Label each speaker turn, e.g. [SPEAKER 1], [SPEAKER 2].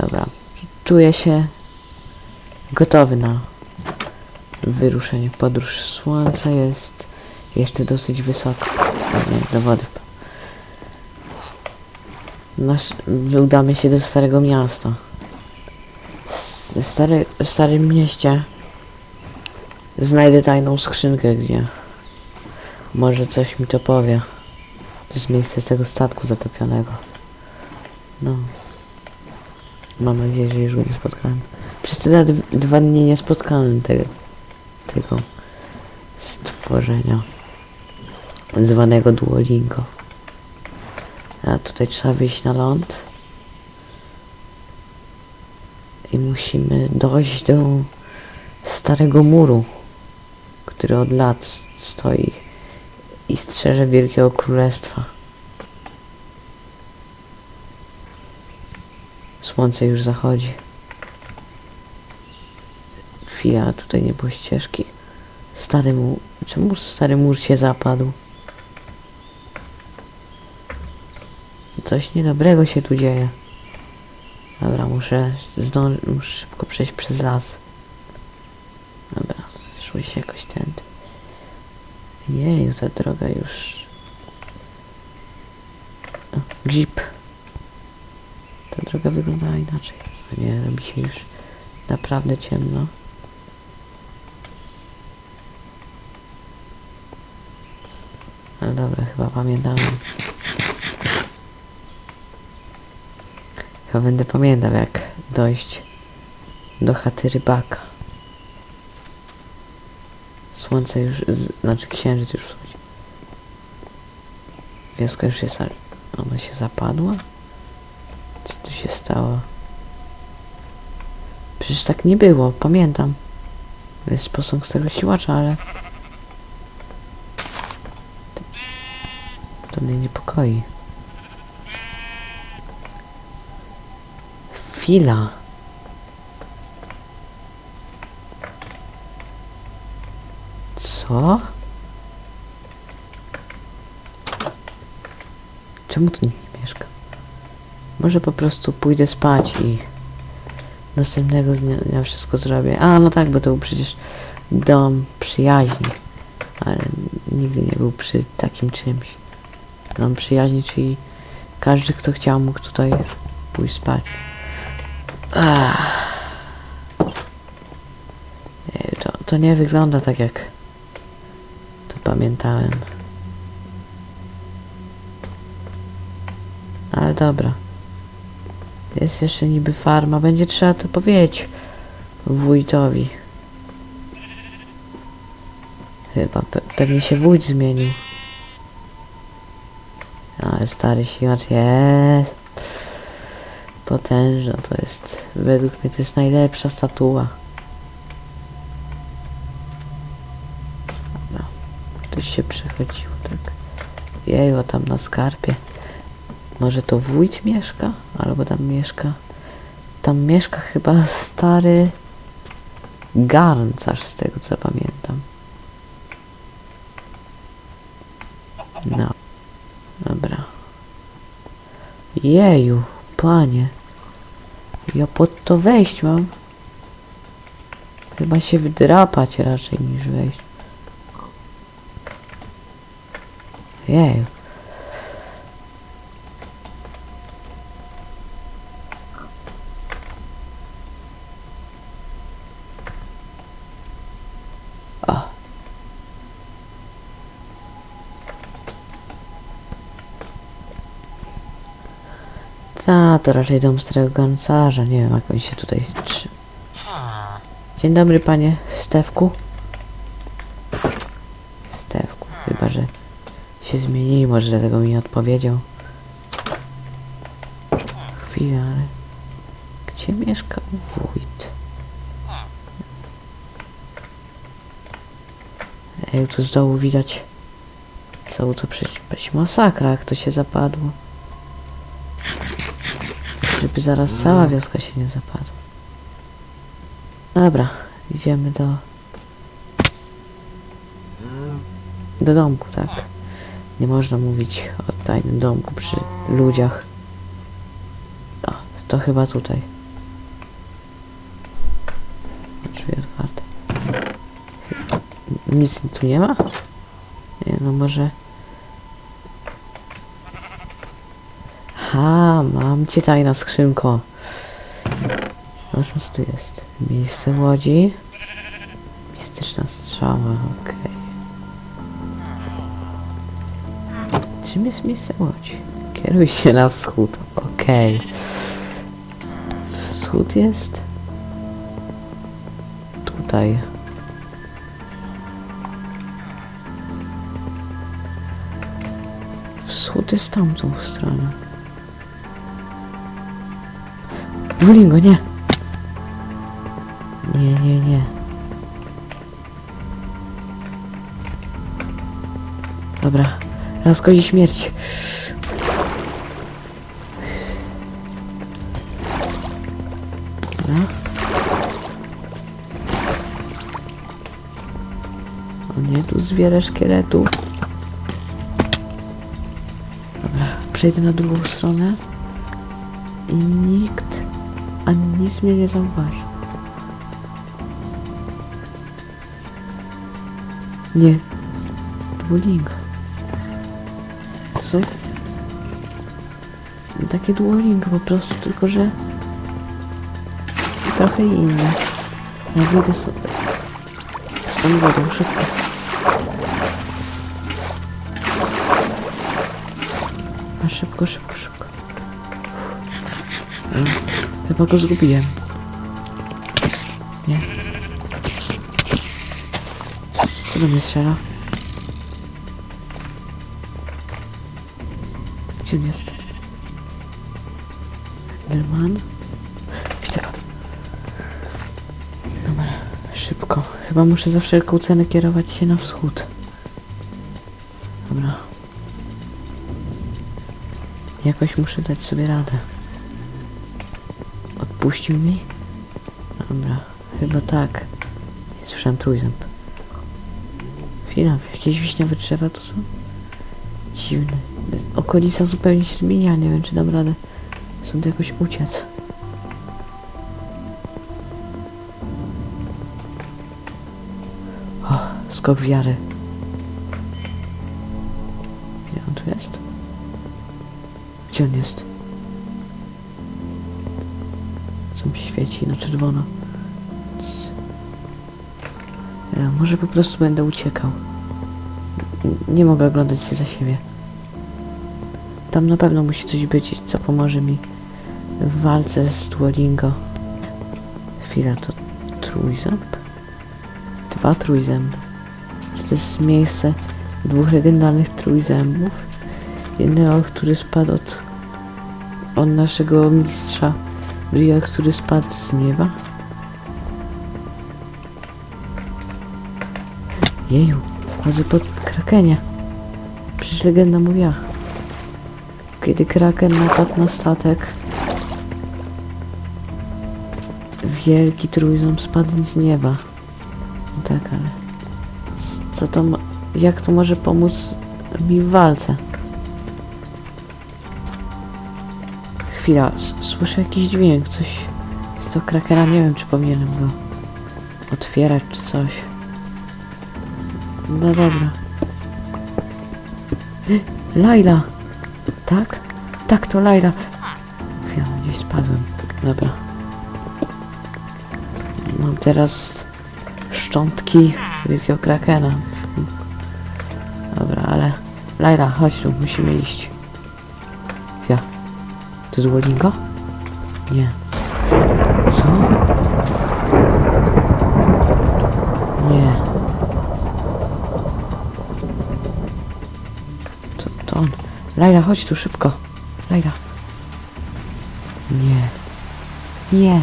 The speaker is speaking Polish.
[SPEAKER 1] Dobra. Czuję się gotowy na wyruszenie w podróż. Słońce jest jeszcze dosyć wysoko. Pewnie do wody. Nasz, udamy się do starego miasta. Stary, w starym mieście znajdę tajną skrzynkę, gdzie może coś mi to powie. To jest miejsce tego statku zatopionego. No. Mam nadzieję, że już go nie spotkałem. Przez te dwa- dni nie spotkałem tego, tego stworzenia zwanego Duolingo. A tutaj trzeba wyjść na ląd. I musimy dojść do starego muru, który od lat stoi i strzeże Wielkiego Królestwa. Słońce już zachodzi. Chwila, tutaj nie było ścieżki. Stary mur. Czemu stary mur się zapadł? Coś niedobrego się tu dzieje. Dobra, muszę muszę szybko przejść przez las. Dobra, szło się jakoś tędy. Jeju, ta droga już... O, jeep. Ta droga wyglądała inaczej. O nie, robi się już naprawdę ciemno. Ale dobra, chyba pamiętam. Chyba będę pamiętał jak dojść do chaty rybaka. Słońce już, znaczy księżyc już wschodzi. Wioska już jest, ona się zapadła? Przecież tak nie było, pamiętam. To jest posąg starego siłacza, ale... To, to mnie niepokoi. Chwila. Co? Czemu nikt nie? Może po prostu pójdę spać i następnego dnia wszystko zrobię. A, no tak, bo to był przecież dom przyjaźni. Ale nigdy nie był przy takim czymś. Dom przyjaźni, czyli każdy, kto chciał, mógł tutaj pójść spać. To, to nie wygląda tak jak to pamiętałem. Ale dobra. Jest jeszcze niby farma. Będzie trzeba to powiedzieć wójtowi. Chyba pe pewnie się wójt zmienił. Ale stary siłacz jest. Potężna to jest. Według mnie to jest najlepsza statua. Dobra. Ktoś się przechodził, tak. Jejo, tam na skarpie. Może to wójt mieszka? Albo tam mieszka... Tam mieszka chyba stary... Garncarz z tego co pamiętam. No. Dobra. Jeju, panie. Ja pod to wejść mam. Chyba się wdrapać raczej niż wejść. Jeju. Ta, to raczej dom starego garncarza. Nie wiem, jak on się tutaj trzyma. Dzień dobry, panie Stewku. Stewku, chyba że się zmienili, może dlatego mi nie odpowiedział. Chwila, ale gdzie mieszka wójt? Ej, tu z dołu widać co to przecież masakra, jak to się zapadło żeby zaraz cała mm. wioska się nie zapadła. Dobra, idziemy do... Mm. Do domku, tak? Nie można mówić o tajnym domku przy ludziach. O, to chyba tutaj. Drzwi otwarte. Nic tu nie ma? Nie, no może... Ha, mam cię tajna skrzynko. Zobaczmy co tu jest. Miejsce łodzi. Mistyczna strzała, okej. Czym jest miejsce łodzi? Kieruj się na wschód, okej. Wschód jest... Tutaj. Wschód jest w tamtą stronę. Wulingo, nie! Nie, nie, nie. Dobra, rozkozi śmierć. O nie, tu jest wiele szkieletów. Dobra, przejdę na drugą stronę. I nikt ani nic mnie nie zauważy. Nie. Duolingo. Co? Takie Duolingo po prostu, tylko że trochę inne. Ja wyjdę z, z tą wodą szybko. A szybko, szybko, szybko. E, Chyba go zgubiłem. Nie. Co do mnie strzela? Gdzie jest? Go. Dobra, szybko. Chyba muszę za wszelką cenę kierować się na wschód. Dobra. Jakoś muszę dać sobie radę. Odpuścił mi? Dobra, chyba tak. Słyszałem trójząb. Chwila, jakieś wiśniowe drzewa to są? Dziwne. Okolica zupełnie się zmienia, nie wiem czy dam radę stąd jakoś uciec. O, skok wiary. Gdzie on tu jest? Gdzie on jest? Co mi świeci na czerwono? Może po prostu będę uciekał. Nie mogę oglądać się za siebie. Tam na pewno musi coś być, co pomoże mi w walce z Duolingo. Chwila, to trójząb? Dwa trójzęby. Czy to jest miejsce dwóch legendarnych trójzębów? Jednego, który spadł od, od naszego mistrza Bria, który spadł z nieba? Jeju, chodzę pod krakenia. Przecież legenda mówiła. Kiedy kraken napadł na statek, wielki trójząb spadł z nieba. No tak, ale co to jak to może pomóc mi w walce? Chwila, słyszę jakiś dźwięk, coś z to krakena, nie wiem czy powinienem go otwierać czy coś. No dobra. Laila! Tak? Tak, to Laila. Chwila, gdzieś spadłem. Dobra. Mam teraz szczątki wielkiego krakena. Dobra, ale... Laila, chodź tu, musimy iść. To jest Duolingo? Nie. Co? Nie. To, to on. Laila, chodź tu szybko. Laila. Nie. Nie.